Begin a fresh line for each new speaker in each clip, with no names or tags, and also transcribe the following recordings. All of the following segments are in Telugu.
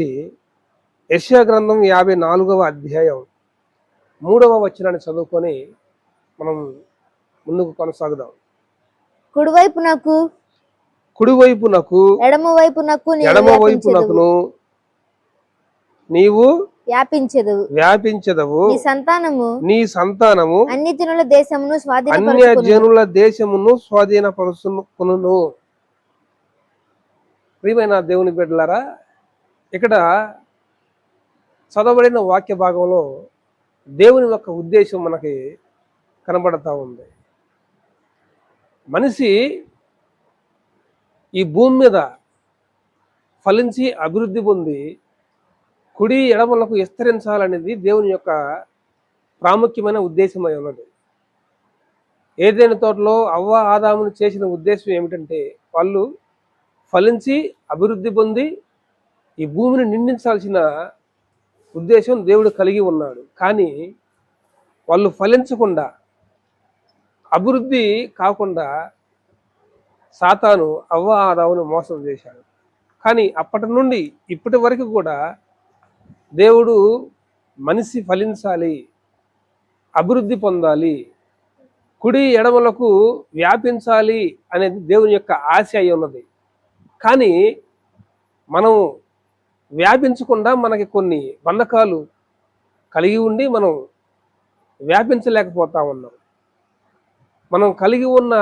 నుంచి యెషయా గ్రంథం యాభై నాలుగవ అధ్యాయం మూడవ వచనాన్ని చదువుకొని మనం ముందుకు కొనసాగుదాం.
కుడివైపునకు
కుడివైపునకు
ఎడమ వైపునకు నీవు
ఎడమ
వ్యాపించెదవు.
వైపునకును నీవు
వ్యాపించెదవు.
వ్యాపించదవు.
నీ సంతానము
నీ సంతానము
అన్ని జనుల దేశమును
అన్య
స్వాధీనపరచుకును
జనుల దేశమును స్వాధీనపరుచుకును. ప్రియమైన దేవుని బిడ్డలారా ఇక్కడ చదవబడిన వాక్య భాగంలో దేవుని యొక్క ఉద్దేశం మనకి కనబడతా ఉంది. మనిషి ఈ భూమి మీద ఫలించి అభివృద్ధి పొంది కుడి ఎడమలకు విస్తరించాలనేది దేవుని యొక్క ప్రాముఖ్యమైన ఉద్దేశమై ఉన్నది. ఏదైనా తోటలో అవ్వ ఆదామును చేసిన ఉద్దేశం ఏమిటంటే వాళ్ళు ఫలించి అభివృద్ధి పొంది ఈ భూమిని నిందించాల్సిన ఉద్దేశం దేవుడు కలిగి ఉన్నాడు. కానీ వాళ్ళు ఫలించకుండా అభివృద్ధి కాకుండా సాతాను అవ్వ ఆదావును మోసం చేశాడు. కానీ అప్పటి నుండి ఇప్పటి వరకు కూడా దేవుడు మనిషి ఫలించాలి అభివృద్ధి పొందాలి కుడి ఎడమలకు వ్యాపించాలి అనేది దేవుని యొక్క ఆశ అయి ఉన్నది. కానీ మనం వ్యాపించకుండా మనకి కొన్ని బంధకాలు కలిగి ఉండి మనం వ్యాపించలేకపోతా ఉన్నాం. మనం కలిగి ఉన్న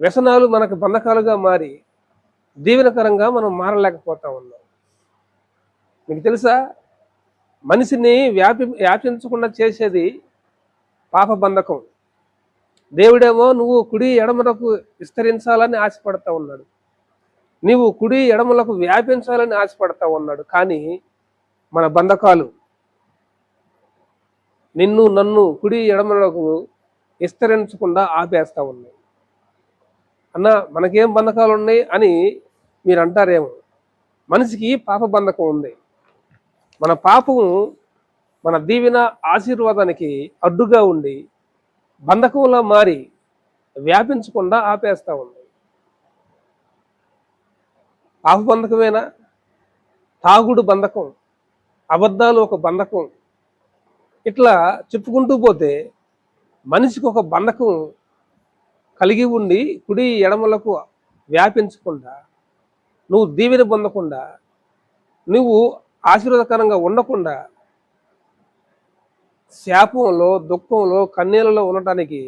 వ్యసనాలు మనకు బంధకాలుగా మారి దీవెనకరంగా మనం మారలేకపోతా ఉన్నాం. మీకు తెలుసా? మనిషిని వ్యాపి వ్యాపించకుండా చేసేది పాప బంధకం. దేవుడేమో నువ్వు కుడి ఎడమరకు విస్తరించాలని ఆశపడతా ఉన్నాడు. నీవు కుడి ఎడమలకు వ్యాపించాలని ఆశపడతా ఉన్నాడు. కానీ మన బంధకాలు నిన్ను నన్ను కుడి ఎడమలకు విస్తరించకుండా ఆపేస్తూ ఉన్నాయి. అన్న మనకేం బంధకాలు ఉన్నాయి అని మీరు అంటారేమో. మనిషికి పాప బంధకం ఉంది. మన పాపము మన దీవెన ఆశీర్వాదానికి అడ్డుగా ఉండి బంధకంలో మారి వ్యాపించకుండా ఆపేస్తా ఉంది. ఆహు బంధకమేనా తాగుడు బంధకం అబద్ధాలు ఒక బంధకం. ఇట్లా చెప్పుకుంటూ పోతే మనిషికి ఒక బంధకం కలిగి ఉండి కుడి ఎడమలకు వ్యాపించకుండా నువ్వు దీవెన పొందకుండా నువ్వు ఆశీర్వాదకరంగా ఉండకుండా శాపంలో దుఃఖంలో కన్నీళ్ళలో ఉండటానికి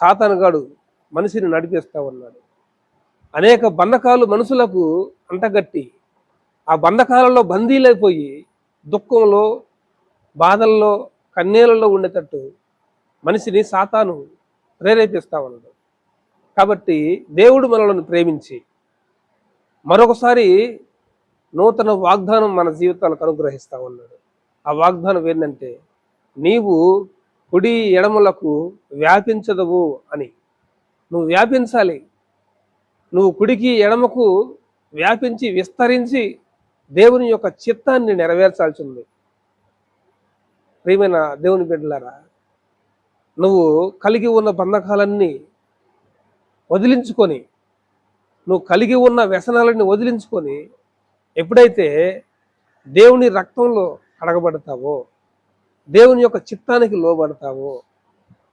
సాతానుగాడు మనిషిని నడిపిస్తూ ఉన్నాడు. అనేక బంధకాలు మనుషులకు అంటగట్టి ఆ బంధకాలలో బందీలైపోయి దుఃఖంలో బాధల్లో కన్నీళ్ళలో ఉండేటట్టు మనిషిని సాతాను ప్రేరేపిస్తా ఉన్నాడు. కాబట్టి దేవుడు మనలను ప్రేమించి మరొకసారి నూతన వాగ్దానం మన జీవితాలకు అనుగ్రహిస్తూ ఉన్నాడు. ఆ వాగ్దానం ఏంటంటే నీవు కుడి ఎడమలకు వ్యాపించదవు అని. నువ్వు వ్యాపించాలి. నువ్వు కుడికి ఎడమకు వ్యాపించి విస్తరించి దేవుని యొక్క చిత్తాన్ని నెరవేర్చాల్సి ఉంది. ప్రియమైన దేవుని బిడ్డలారా నువ్వు కలిగి ఉన్న బంధకాలన్నీ వదిలించుకొని నువ్వు కలిగి ఉన్న వ్యసనాలన్నీ వదిలించుకొని ఎప్పుడైతే దేవుని రక్తంలో కడగబడతావో దేవుని యొక్క చిత్తానికి లోబడతావో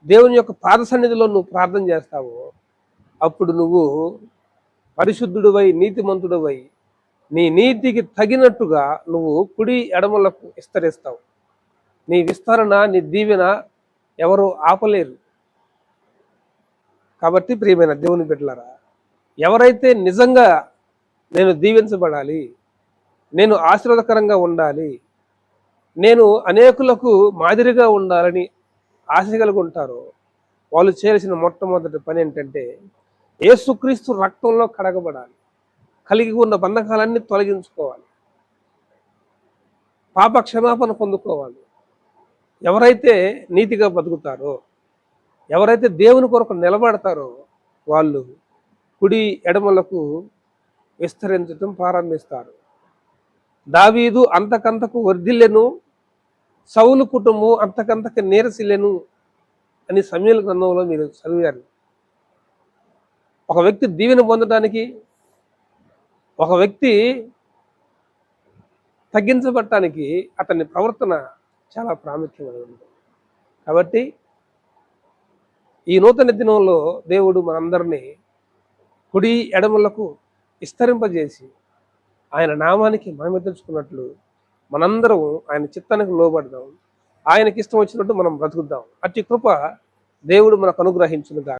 దేవుని యొక్క పాదసన్నిధిలో నువ్వు ప్రార్థన చేస్తావో అప్పుడు నువ్వు పరిశుద్ధుడువై నీతిమంతుడువై నీ నీతికి తగినట్టుగా నువ్వు కుడి ఎడమలకు విస్తరిస్తావు. నీ విస్తరణ నీ దీవెన ఎవరు ఆపలేరు. కాబట్టి ప్రియమైన దేవుని బిడ్డలారా ఎవరైతే నిజంగా నేను దీవించబడాలి నేను ఆశీర్వాదకరంగా ఉండాలి నేను అనేకులకు మాదిరిగా ఉండాలని ఆశ కలిగి ఉంటారో వాళ్ళు చేయాల్సిన మొట్టమొదటి పని ఏంటంటే ఏసుక్రీస్తు రక్తంలో కడగబడాలి. కలిగి ఉన్న బంధకాలన్నీ తొలగించుకోవాలి. పాప క్షమాపణ పొందుకోవాలి. ఎవరైతే నీతిగా బతుకుతారో ఎవరైతే దేవుని కొరకు నిలబడతారో వాళ్ళు కుడి ఎడమలకు విస్తరించటం ప్రారంభిస్తారు. దావీదు అంతకంతకు వర్ధిల్లెను సౌలు కుటుంబం అంతకంతకు నీరసిల్లెను అని సమీల గ్రంథంలో మీరు చదివారు. ఒక వ్యక్తి దీవెన పొందడానికి ఒక వ్యక్తి తగ్గించబడటానికి అతని ప్రవర్తన చాలా ప్రాముఖ్యమైనది. కాబట్టి ఈ నూతన దినంలో దేవుడు మనందరినీ కుడి ఎడమలకు విస్తరింపజేసి ఆయన నామానికి మహిమ తెచ్చుకున్నట్లు మనందరం ఆయన చిత్తానికి లోబడదాం. ఆయనకి ఇష్టం వచ్చినట్టు మనం బ్రతుకుద్దాం అట్టి కృప దేవుడు మనకు అనుగ్రహించునుగా